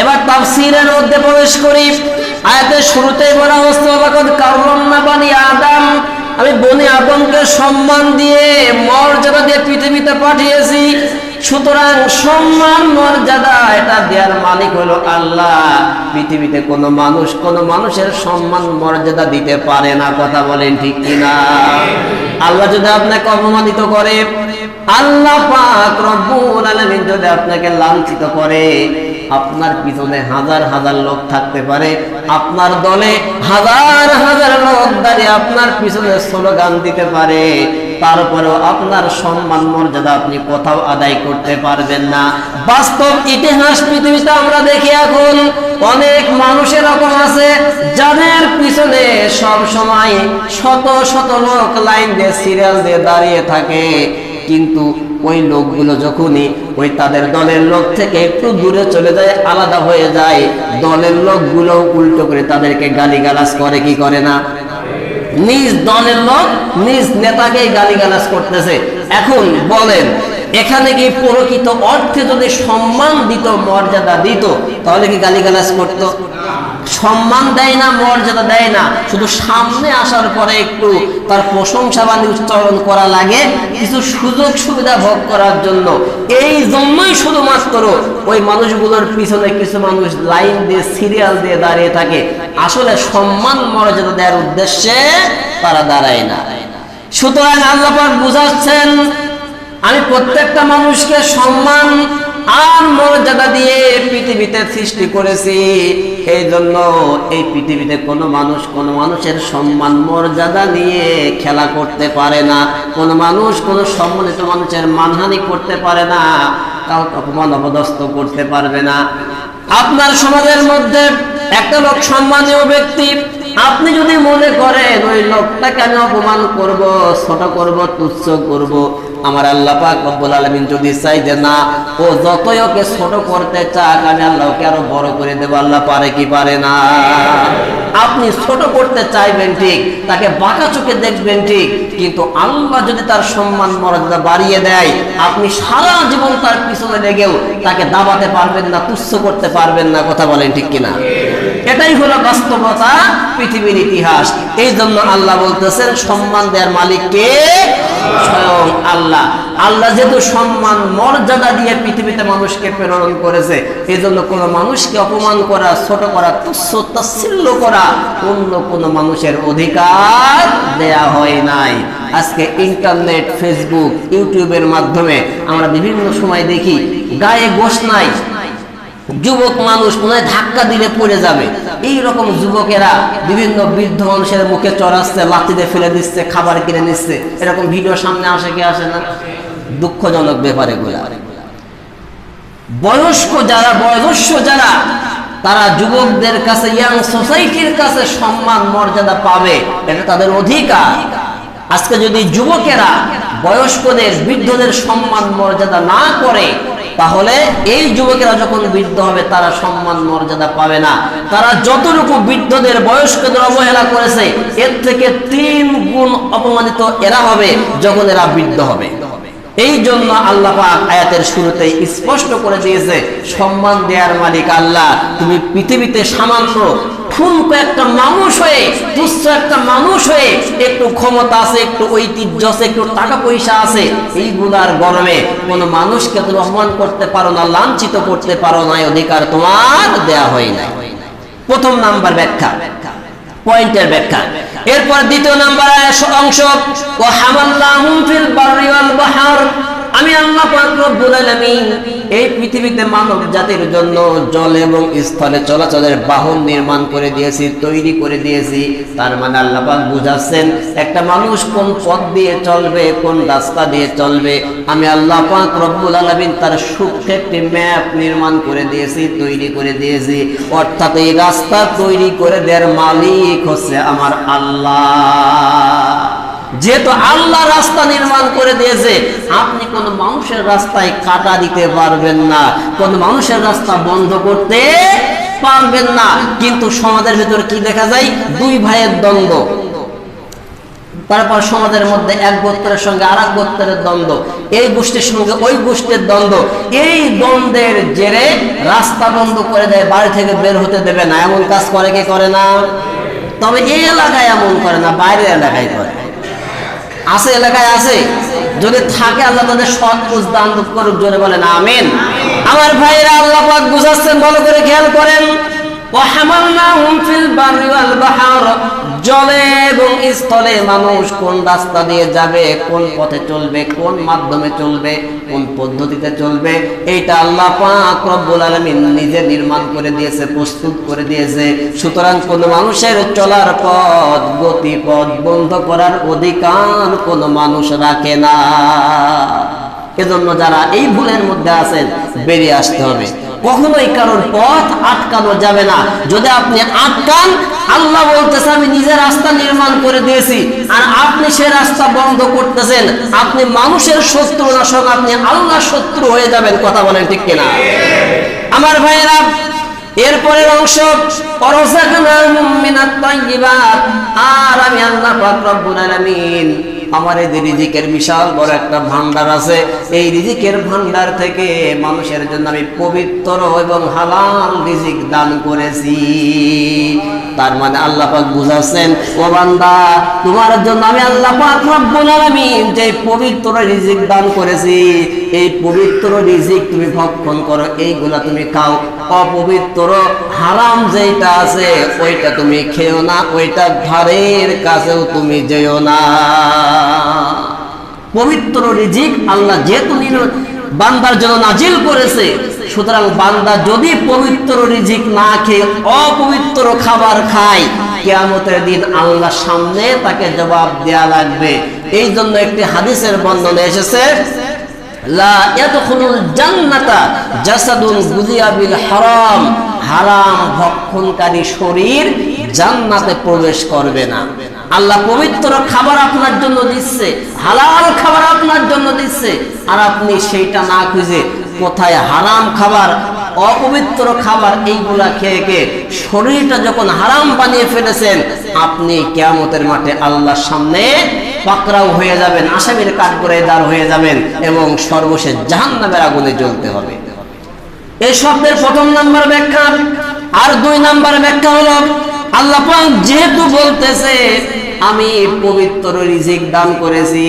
এবার তাফসীরের মধ্যে প্রবেশ করি। আয়াতের শুরুতেই বলা হচ্ছে কাররামনা বানি আদম। আমি বনি আদমকে সম্মান দিয়ে মর্যাদা দিয়ে পৃথিবীতে পাঠিয়েছি। সুতরাং সম্মান, মর্যাদা, এটা দেওয়ার মালিক হলো আল্লাহ। পৃথিবীতে কোনো মানুষ, কোনো মানুষের সম্মান, মর্যাদা দিতে পারে না। কথা বলেন ঠিক কিনা? আল্লাহ যদি আপনাকে অপমানিত করে, আল্লাহ পাক রব্বুল আলামিন যদি আপনাকে লাঞ্ছিত করে আপনার পিছনে হাজার হাজার লোক থাকতে পারে, আপনার দলে হাজার হাজার লোক দাঁড়িয়ে আপনার পিছনে স্লোগান দিতে পারে, তারপরেও আপনার সম্মান মর্যাদা আপনি কোথাও আদায় করতে পারবেন না। বাস্তব ইতিহাস পৃথিবীতে আমরা দেখি এখন অনেক মানুষ এরকম আছে, যাদের পিছনে সব সময় শত শত লোক লাইন দিয়ে, সিরিয়াল দিয়ে দাঁড়িয়ে থাকে। কিন্তু ওই লোকগুলো যখনই ওই তাদের দলের লোক থেকে একটু দূরে চলে যায়, আলাদা হয়ে যায়, দলের লোকগুলো উল্টো করে তাদেরকে গালিগালাজ করে, কি করে না? নিজ দলের লোক নিজ নেতাকে গালিগালাজ করতেছে। এখন বলেন এখানে কি প্রকৃত অর্থে যদি সম্মান দিত মর্যাদা দিত, তাহলে কি গালিগালাজ করত? সম্মান দেয় না, মর্যাদা দেয় না। শুধু সামনে আসার পরে একটু তার প্রশংসা বাণী উচ্চারণ করা লাগে, কিছু সুযোগ সুবিধা ভোগ করার জন্য। এই জন্যই শুধুমাত্র ওই মানুষগুলোর পিছনে কিছু মানুষ লাইন দিয়ে, সিরিয়াল দিয়ে দাঁড়িয়ে থাকে। আসলে সম্মান, মর্যাদা দেওয়ার উদ্দেশ্যে তারা দাঁড়ায় না। সুতরাং আল্লাপাক বুঝাচ্ছেন আমি প্রত্যেকটা মানুষকে সম্মান আর মর্যাদা দিয়ে পৃথিবীতে সৃষ্টি করেছি। এই জন্য এই পৃথিবীতে কোনো মানুষ কোনো মানুষের সম্মান, মর্যাদা নিয়ে খেলা করতে পারে না। কোনো মানুষ কোনো সম্মানিত মানুষের মানহানি করতে পারে না। কাউকে অপমান, অপদস্থ করতে পারবে না। আপনার সমাজের মধ্যে একটা লোক সম্মানীয় ব্যক্তি আপনি যদি মনে করেন, ওই লোকটাকে আমি অপমান করব, ছোট করব, তুচ্ছ করব? আমার আল্লাহ পাক রব্বুল আলামিন যদি চাই যে না, ও যতই ওকে ছোট করতে চাক, আমি আল্লাহকে আরও বড় করে দেবো, আল্লাহ পারে কি পারে না? আপনি ছোট করতে চাইবেন ঠিক, তাকে বাঁকা চোখে দেখবেন ঠিক, কিন্তু আল্লাহ যদি তার সম্মান, মর্যাদা বাড়িয়ে দেয়, আপনি সারা জীবন তার পিছনে লেগেও তাকে দাবাতে পারবেন না, তুচ্ছ করতে পারবেন না, কথা বলেন ঠিক কিনা? এটাই হলো বাস্তবতা পৃথিবীর ইতিহাস। এই জন্য আল্লাহ বলতেছেন, সম্মান দেওয়ার মালিককে স্বয়ং আল্লাহ। আল্লাহ যেহেতু সম্মান, মর্যাদা দিয়ে পৃথিবীতে মানুষকে প্রেরণ করেছে এই জন্য কোনো মানুষকে অপমান করা, ছোট করা, তুচ্ছ, তাচ্ছিল্য করা অন্য কোনো মানুষের অধিকার দেয়া হয় নাই। আজকে ইন্টারনেট, ফেসবুক, ইউটিউবের মাধ্যমে আমরা বিভিন্ন সময় দেখি, গায়ে গোশ নাই যুবক মানুষ মনে ধাক্কা দিলে পড়ে যাবে। এই রকম যুবকেরা বিভিন্ন বৃদ্ধ মানুষের মুখে চড়াচ্ছে লাঠিতে ফেলে দিচ্ছে, খাবার কিনে নিচ্ছে। এরকম ভিডিও সামনে আসে কি আসে না? দুঃখজনক ব্যাপার এগুলা। বয়স্ক যারা বয়স্ক যারা, তারা যুবকদের কাছে ইয়াং সোসাইটির কাছে সম্মান, মর্যাদা পাবে, এটা তাদের অধিকার। আজকে যদি যুবকেরা বয়স্কদের, বৃদ্ধদের সম্মান, মর্যাদা না করে তাহলে এই যুবকেরা যখন বৃদ্ধ হবে, তারা সম্মান, মর্যাদা পাবে না। তারা যতটুকু বৃদ্ধদের, বয়স্কদের অবহেলা করেছে, এর থেকে তিন গুণ অপমানিত এরা হবে যখন এরা বৃদ্ধ হবে। এই জন্য আল্লাহ আয়াতের শুরুতেই স্পষ্ট করে দিয়েছে, সম্মান দেওয়ার মালিক আল্লাহ। তুমি পৃথিবীতে সামান্য একটা মানুষ হয়ে, তুচ্ছ একটা মানুষ হয়ে একটু ক্ষমতা আছে, একটু ঐতিহ্য আছে, একটু টাকা পয়সা আছে এইগুলার গরমে কোনো মানুষকে তুমি অপমান করতে পারো না, লাঞ্ছিত করতে পারো না অধিকার তোমার দেয়া হয় নাই। প্রথম নাম্বার ব্যাখ্যা, পয়েন্টের ব্যাখ্যা। এরপর দ্বিতীয় নাম্বার অংশ ও হামাল্লাহুম ফিল বাহর। আমি আল্লাহ রব্বুল এই পৃথিবীতে মানব জাতির জন্য জল এবং স্থলে চলাচলের বাহন নির্মাণ করে দিয়েছি, তৈরি করে দিয়েছি। তার মানে আল্লাহ পাক বুঝাচ্ছেন, একটা মানুষ কোন পথ দিয়ে চলবে, কোন রাস্তা দিয়ে চলবে, আমি আল্লাহ পাক রব্বুল আলামিন তার সূক্ষ্ম একটি ম্যাপ নির্মাণ করে দিয়েছি, তৈরি করে দিয়েছি। অর্থাৎ এই রাস্তা তৈরি করে দেওয়ার মালিক হচ্ছে আমার আল্লাহ। যেহেতু আল্লাহ রাস্তা নির্মাণ করে দিয়েছে, আপনি কোন মানুষের রাস্তায় কাটা দিতে পারবেন না, কোন মানুষের রাস্তা বন্ধ করতে পারবেন না। কিন্তু সমাজের ভেতর কি দেখা যায়? দুই ভাইয়ের দ্বন্দ্ব। তারপর সমাজের মধ্যে এক গোত্রের সঙ্গে আর এক গোত্রের দ্বন্দ্ব, এই গোষ্ঠীর সঙ্গে ওই গোষ্ঠীর দ্বন্দ্ব। এই দ্বন্দ্বের জেরে রাস্তা বন্ধ করে দেয়, বাড়ি থেকে বের হতে দেবে না। এমন কাজ করে কি করে না? তবে এই এলাকায় এমন করে না, বাইরের এলাকায় করে। আছে, এলাকায় আছে? যদি থাকে, আল্লাহ তাদের সৎ বুঝ দান করুক, জোরে বলেন, আমিন। আমার ভাইয়েরা আল্লাহ বুঝাচ্ছেন, ভালো করে খেয়াল করেন। জলে এবং স্থলে মানুষ কোন রাস্তা দিয়ে যাবে, কোন পথে চলবে, কোন মাধ্যমে চলবে, কোন পদ্ধতিতে চলবে এইটা আল্লাহ পাক রব্বুল নিজে নির্মাণ করে দিয়েছে, প্রস্তুত করে দিয়েছে। সুতরাং কোন মানুষের চলার পথ, গতি পথ বন্ধ করার অধিকার কোন মানুষ রাখে না। এজন্য যারা এই ভুলের মধ্যে আছেন, বেরিয়ে আসতে হবে। কখনোই কারোর পথ আটকানো যাবে না। যদি আপনি আটকান, আল্লাহ বলতেছে, আমি নিজের রাস্তা নির্মাণ করে দিয়েছি আর আপনি সে রাস্তা বন্ধ করতেছেন। আপনি মানুষের শত্রু নাশক আপনি আল্লাহ শত্রু হয়ে যাবেন। কথা বলেন ঠিক কিনা? আমার ভাইয়েরা, এরপরের অংশ আর আমি আল্লাহ রব্বুল আলামিন আমার এই যে রিজিকের বিশাল বড় একটা ভান্ডার আছে, এই রিজিকের ভান্ডার থেকে মানুষের জন্য আমি পবিত্র এবং হালাল রিজিক দান করেছি। তার মানে আল্লাহ পাক বুঝাচ্ছেন ও বান্দা, তোমার জন্য আমি আল্লাহ পাক রব্বুল আলামিন যে পবিত্র রিজিক দান করেছি, এই পবিত্র রিজিক তুমি ভক্ষণ করো, এইগুলা তুমি খাও। অপবিত্র হারাম যেটা আছে, ওইটা তুমি খেও না, ওইটা ধারের কাছেও তুমি যেও না। পবিত্র রিজিক আল্লাহ যেহেতু বান্দার জন্য নাজিল করেছে সুতরাং বান্দা যদি পবিত্র রিজিক না খেয়ে অপবিত্র খাবার খায়, কেয়ামতের দিন আল্লাহ সামনে তাকে জবাব দেয়া লাগবে। এই জন্য একটি হাদিসের বন্ধনে এসেছে প্রবেশ করবে না। আল্লাহ পবিত্র খাবার আপনার জন্য দিচ্ছে, হালাল খাবার আপনার জন্য দিচ্ছে, আর আপনি সেইটা না খুঁজে কোথায় হারাম খাবার, অপবিত্র খাবার এইগুলা খেয়ে খেয়ে শরীরটা যখন হারাম বানিয়ে ফেলেছেন, আপনি কেয়ামতের মাঠে আল্লাহর সামনে পাকড়াও হয়ে যাবেন, আসামির কাঠগড়ায় দাঁড় হয়ে যাবেন এবং সর্বশেষ জাহান্নামের আগুনে জ্বলতে হবে। এই শব্দের প্রথম নাম্বার ব্যাখ্যা, আর দুই নাম্বার ব্যাখ্যা হলো, আল্লাহ যেহেতু বলতেছে, আমি পবিত্র রিজিক দান করেছি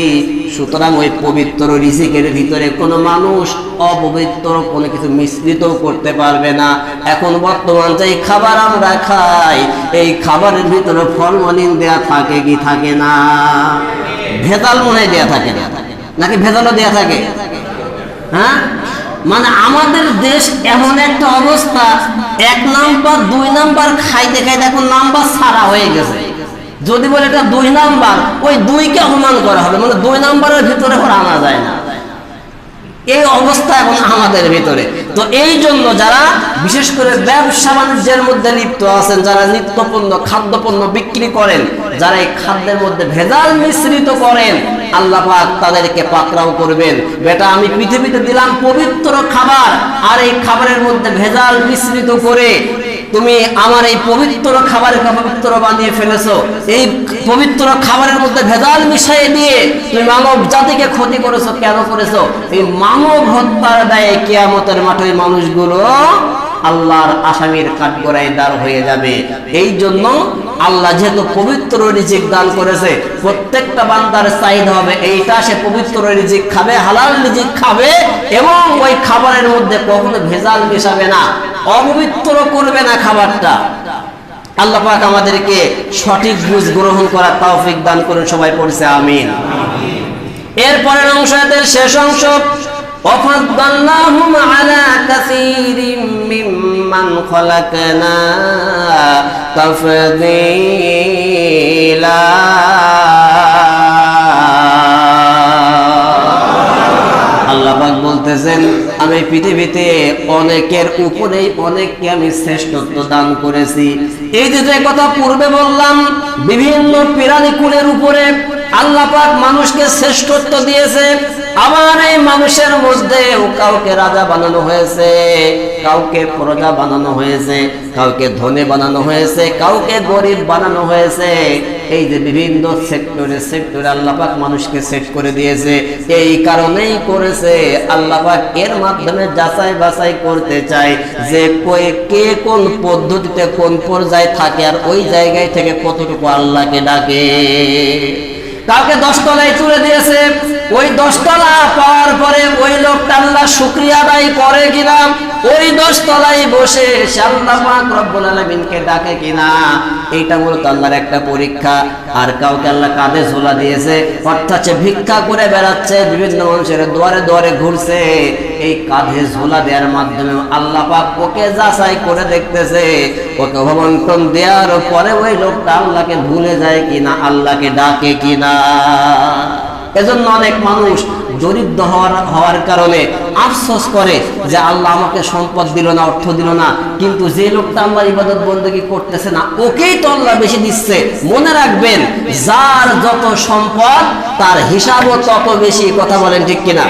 সুতরাং ওই পবিত্র রিজিকের ভিতরে কোনো মানুষ অপবিত্র, কোনো কিছু মিশ্রিত করতে পারবে না। এখন বর্তমান যে খাবার আমরা খাই, এই খাবারের ভিতরে ফলমলিন দেয়া থাকে কি থাকে না? ভেজাল মনে দেয়া থাকে না। নাকি ভেজালও দেয়া থাকে? হ্যাঁ? মানে আমাদের দেশ এমন একটা অবস্থা, এক নাম্বার, দুই নাম্বার খাইতে খাইতে এখন নাম্বার সারা হয়ে গেছে। যদি বলে এটা দুই নাম্বার, ওই দুইকে অপমান করা হবে। মানে দুই নাম্বারের ভিতরে ওরা আনা যায় না। এই অবস্থা এখন আমাদের ভিতরে। তো এই জন্য যারা, বিশেষ করে ব্যবসা বাণিজ্যের মধ্যে লিপ্ত আছেন, যারা নিত্যপণ্য, খাদ্যপণ্য বিক্রি করেন, যারা এই খাদ্যের মধ্যে ভেজাল মিশ্রিত করেন, আল্লাহ পাক তাদেরকে পাকড়াও করবেন। বেটা, আমি পৃথিবীতে দিলাম পবিত্র খাবার, আর এই খাবারের মধ্যে ভেজাল মিশ্রিত করে তুমি আমার এই পবিত্র খাবারকে পবিত্র বানিয়ে ফেলেছো। এই পবিত্র খাবারের মধ্যে ভেজাল মিশিয়ে দিয়ে তুমি মানব জাতিকে ক্ষতি করেছ, কেন করেছ? এই মানব হত্যার দায়ে কেয়ামতের মাঠে মানুষগুলো আল্লাহর আসামির কাঠগড়ায় দাঁড় হয়ে যাবে। এই জন্য আল্লাহ যেহেতু পবিত্র রিজিক দান করেছে, প্রত্যেকটা বান্দার চাহিদা হবে এইটা, সে পবিত্র রিজিক খাবে, হালাল রিজিক খাবে এবং ওই খাবারের মধ্যে কখনো ভেজাল মেশাবে না, অপবিত্র করবে না খাবারটা। আল্লাহ পাক আমাদেরকে সঠিক বুঝ গ্রহণ করার তৌফিক দান করে সবাই পড়ছে আমিন। এরপরের অংশ এদের শেষ অংশ, অফাদ আলা কাসীরিম ممن خلقنا تفضيلا আল্লাহ পাক বলতেছেন আমি পৃথিবীতে অনেকের উপরেই অনেককে আমি শ্রেষ্ঠত্ব দান করেছি এই যে যে কথা পূর্বে বললাম বিভিন্ন প্রাণী কুলের উপরে আল্লাহ পাক মানুষকে শ্রেষ্ঠত্ব দিয়েছে আবার এই মানুষের মধ্যেও কাউকে রাজা বানানো হয়েছে, কাউকে প্রজা বানানো হয়েছে, কাউকে ধনী বানানো হয়েছে, কাউকে গরিব বানানো হয়েছে। এই যে বিভিন্ন সেক্টরে সেক্টরে আল্লাপাক মানুষকে সেট করে দিয়েছে। এই কারণেই করেছে। আল্লাপাক এর মাধ্যমে যাচাই বাছাই করতে চায় যে কে কোন পদ্ধতিতে কোন পর্যায়ে থাকে আর ওই জায়গায় থেকে কতটুকু আল্লাহকে ডাকে। কাউকে দশ তলায় তুলে দিয়েছে। ওই দশতলা পাওয়ার পরে ওই লোকটা আল্লাহ শুক্রিয়া আদায় করে কিনা? ওই দশতলায় বসে আলামিনকে ডাকে কিনা? এইটা মূলত আল্লাহর একটা পরীক্ষা। আর কাউকে আল্লাহ কাঁধে ঝোলা দিয়েছে, অর্থাৎ ভিক্ষা করে বেড়াচ্ছে, বিভিন্ন মানুষের দুয়ারে দুয়ারে ঘুরছে। এই কাঁধে ঝোলা দেওয়ার মাধ্যমে আল্লাহ পাক ওকে যাচাই করে দেখতেছে। ওকে অবমন্ত্রণ দেওয়ার পরে ওই লোকটা আল্লাহকে ভুলে যায় কিনা, আল্লাহকে ডাকে কিনা। এজন্য অনেক মানুষ দরিদ্র হওয়ার হওয়ার কারণে আফসোস করে যে আল্লাহ আমাকে সম্পদ দিল না, অর্থ দিল না। কিন্তু যে লোকটা আল্লাহ ইবাদত বন্দী করতেছে না, ওকেই তো আল্লাহ বেশি দিচ্ছে। মনে রাখবেন, যার যত সম্পদ, তার হিসাবও তত বেশি, কথা বলেন ঠিক কিনা?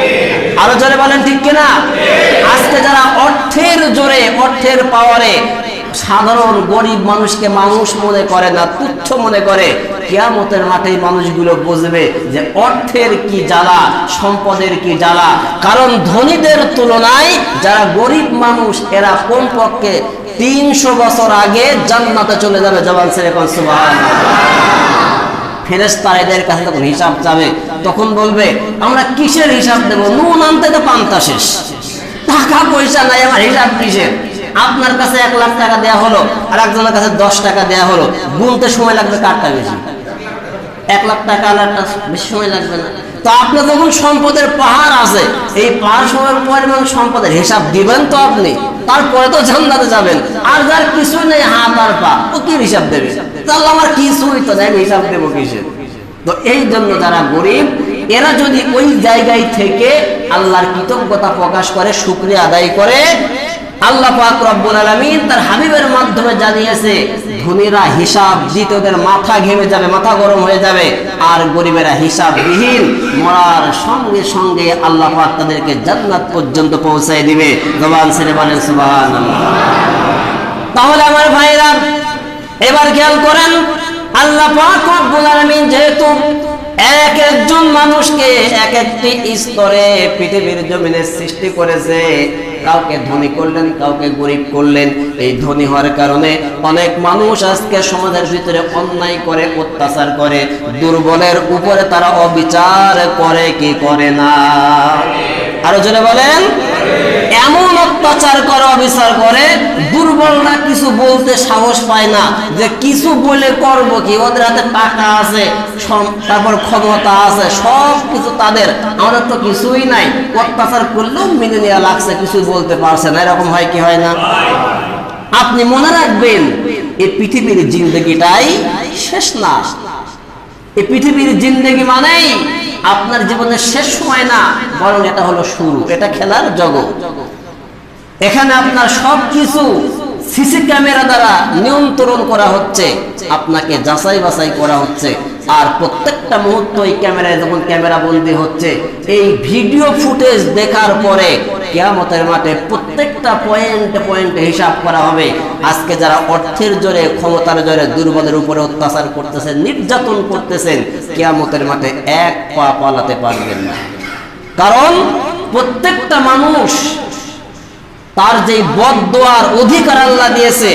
আরও জোরে বলেন ঠিক কিনা? আজকে যারা অর্থের জোরে, অর্থের পাওয়ারে সাধারণ গরিব মানুষকে মানুষ মনে করে না, তুচ্ছ মনে করে। কেয়ামতের মাঠে মানুষগুলো বুঝবে যে অর্থের কি জ্বালা, সম্পদের কি জ্বালা। কারণ ধনীদের তুলনায় যারা গরিব মানুষ, এরা কমপক্ষে তিনশো বছর আগে জান্নাতে চলে যাবে, জবান এদের কাছে তখন হিসাব চাবে, তখন বলবে, আমরা কিসের হিসাব দেবো? নুন আনতে তো পান্তা শেষ। টাকা পয়সা নাই, আমার হিসাব কিসের? আপনার কাছে এক লাখ টাকা দেয়া হলো, আর একজনের কাছে দশ টাকা দেয়া হলো। গুনতে সময় লাগবে কারটা বেশি? এক লাখ টাকা একটা বেশি সময় লাগবে না। তো আপনার যখন সম্পদের পাহাড় আছে, এই পাহাড় সময়ের পরিমাণ সম্পদের হিসাব দিবেন তো আপনি, তারপরে তো জান্নাতে যাবেন। আর যার কিছু নেই, হাত আর পা, ও কি হিসাব দেবে? তাহলে আমার কিছুই তো আমি হিসাব দেবো কিসের? তো এই জন্য যারা গরিব, এরা যদি ওই জায়গায় থেকে আল্লাহর কৃতজ্ঞতা প্রকাশ করে, শুক্রিয়া আদায় করে আল্লাহ পাক রব্বুল তার হাবিবের মাধ্যমে জানিয়েছে, ধনীরা হিসাব দিতে মাথা ঘেমে যাবে, মাথা গরম হয়ে যাবে। আর গরিবেরা হিসাববিহীন, মরার সঙ্গে সঙ্গে আল্লাহ তাদেরকে জান্নাত পর্যন্ত পৌঁছায় দিবে। জবান ছেড়ে বলেন, সুবহানাল্লাহ। তাহলে আমার ভাইরা, এবার খেয়াল করেন, আল্লাহ পাক রব্বুল আলামিন যেহেতু এক একজন মানুষকে এক একটি স্তরে পৃথিবীর জমিনে সৃষ্টি করেছে। কাউকে ধনী করলেন, কাউকে গরিব করলেন। এই ধনী হওয়ার কারণে অনেক মানুষ আজকে সমাজের ভিতরে অন্যায় করে, অত্যাচার করে। দুর্বলের উপরে তারা অবিচার করে, কি করে না? আরও জোরে বলেন। এমন অত্যাচার করে, অবিচার করে দুর্বলরা কিছু বলতে সাহস পায় না। যে কিছু বলে করব কি? ওদের হাতে টাকা আছে তারপর ক্ষমতা আছে, সব কিছু তাদের। আমাদের তো কিছুই নাই। অত্যাচার করলেও মেনে নেওয়া লাগছে, কিছু বলতে পারছে না। এরকম হয় কি হয় না? আপনি মনে রাখবেন এই পৃথিবীর জিন্দগিটাই শেষ না। এই পৃথিবীর জিন্দগি মানেই আপনার জীবনের শেষ সময় না, বরং এটা হলো শুরু। এটা খেলার জগৎ। এখানে আপনার সবকিছু সিসি ক্যামেরা দ্বারা নিয়ন্ত্রণ করা হচ্ছে। আপনাকে যাচাই বাছাই করা হচ্ছে। আর প্রত্যেকটা মুহূর্ত এই ক্যামেরায় যখন ক্যামেরা বন্দি হচ্ছে, এই ভিডিও ফুটেজ দেখার পরে কেয়ামতের মাঠে প্রত্যেকটা পয়েন্ট পয়েন্টে হিসাব করা হবে। আজকে যারা অর্থের জোরে, ক্ষমতার জোরে দুর্বলের উপরে অত্যাচার করতেছেন, নির্যাতন করতেছেন, কেয়ামতের মাঠে এক পা পালাতে পারবেন না। কারণ প্রত্যেকটা মানুষ তার যে বদোয়ার অধিকার আল্লাহ দিয়েছে,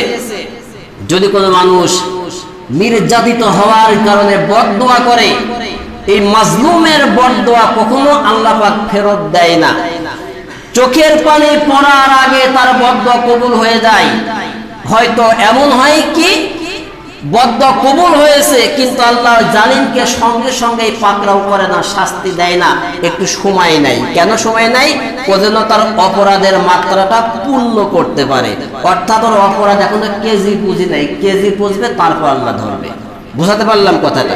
যদি কোনো মানুষ নির্যাতিত হওয়ার কারণে বদদোয়া করে। এই মাজলুমের বদদোয়া কখনো আল্লাহ পাক ফেরত দেয় না। চোখের পানি পড়ার আগে তার বদদোয়া কবুল হয়ে যায়। হয়তো এমন হয় কি বদ্ধ কবুল হয়েছে, কিন্তু আল্লাহ জালিমকে সঙ্গে সঙ্গে পাকড়াও করে না, শাস্তি দেয় না। একটু সময় নাই। কেন সময় নাই? ও যেন তার অপরাধের মাত্রাটা পূর্ণ করতে পারে। অর্থাৎ ওর অপরাধ এখন কেজি পুঁজি নাই। কেজি পুষবে তারপর আল্লাহ ধরবে। বুঝাতে পারলাম কথাটা?